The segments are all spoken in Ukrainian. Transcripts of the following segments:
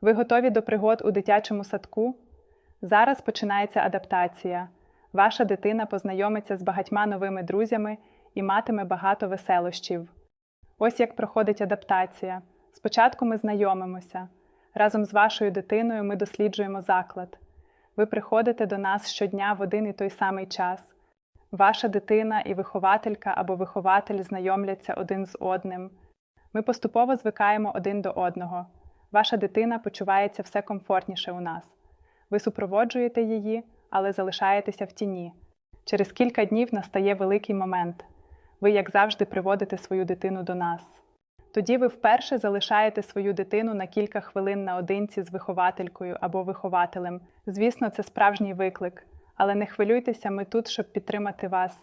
Ви готові до пригод у дитячому садку? Зараз починається адаптація. Ваша дитина познайомиться з багатьма новими друзями і матиме багато веселощів. Ось як проходить адаптація. Спочатку ми знайомимося. Разом з вашою дитиною ми досліджуємо заклад. Ви приходите до нас щодня в один і той самий час. Ваша дитина і вихователька або вихователь знайомляться один з одним. Ми поступово звикаємо один до одного. Ваша дитина почувається все комфортніше у нас. Ви супроводжуєте її, але залишаєтеся в тіні. Через кілька днів настає великий момент. Ви, як завжди, приводите свою дитину до нас. Тоді ви вперше залишаєте свою дитину на кілька хвилин наодинці з вихователькою або вихователем. Звісно, це справжній виклик, але не хвилюйтеся, ми тут, щоб підтримати вас.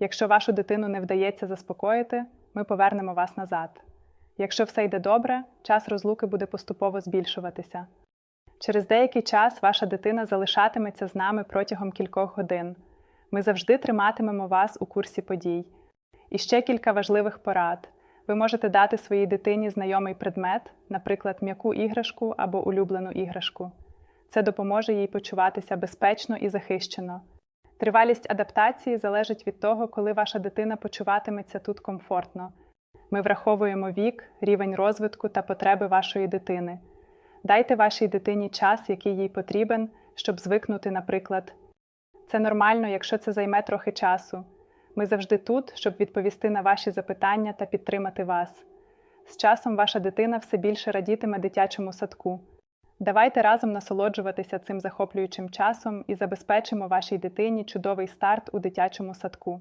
Якщо вашу дитину не вдається заспокоїти, ми повернемо вас назад. Якщо все йде добре, час розлуки буде поступово збільшуватися. Через деякий час ваша дитина залишатиметься з нами протягом кількох годин. Ми завжди триматимемо вас у курсі подій. І ще кілька важливих порад. Ви можете дати своїй дитині знайомий предмет, наприклад, м'яку іграшку або улюблену іграшку. Це допоможе їй почуватися безпечно і захищено. Тривалість адаптації залежить від того, коли ваша дитина почуватиметься тут комфортно. Ми враховуємо вік, рівень розвитку та потреби вашої дитини. Дайте вашій дитині час, який їй потрібен, щоб звикнути, наприклад. Це нормально, якщо це займе трохи часу. Ми завжди тут, щоб відповісти на ваші запитання та підтримати вас. З часом ваша дитина все більше радітиме дитячому садку. Давайте разом насолоджуватися цим захоплюючим часом і забезпечимо вашій дитині чудовий старт у дитячому садку.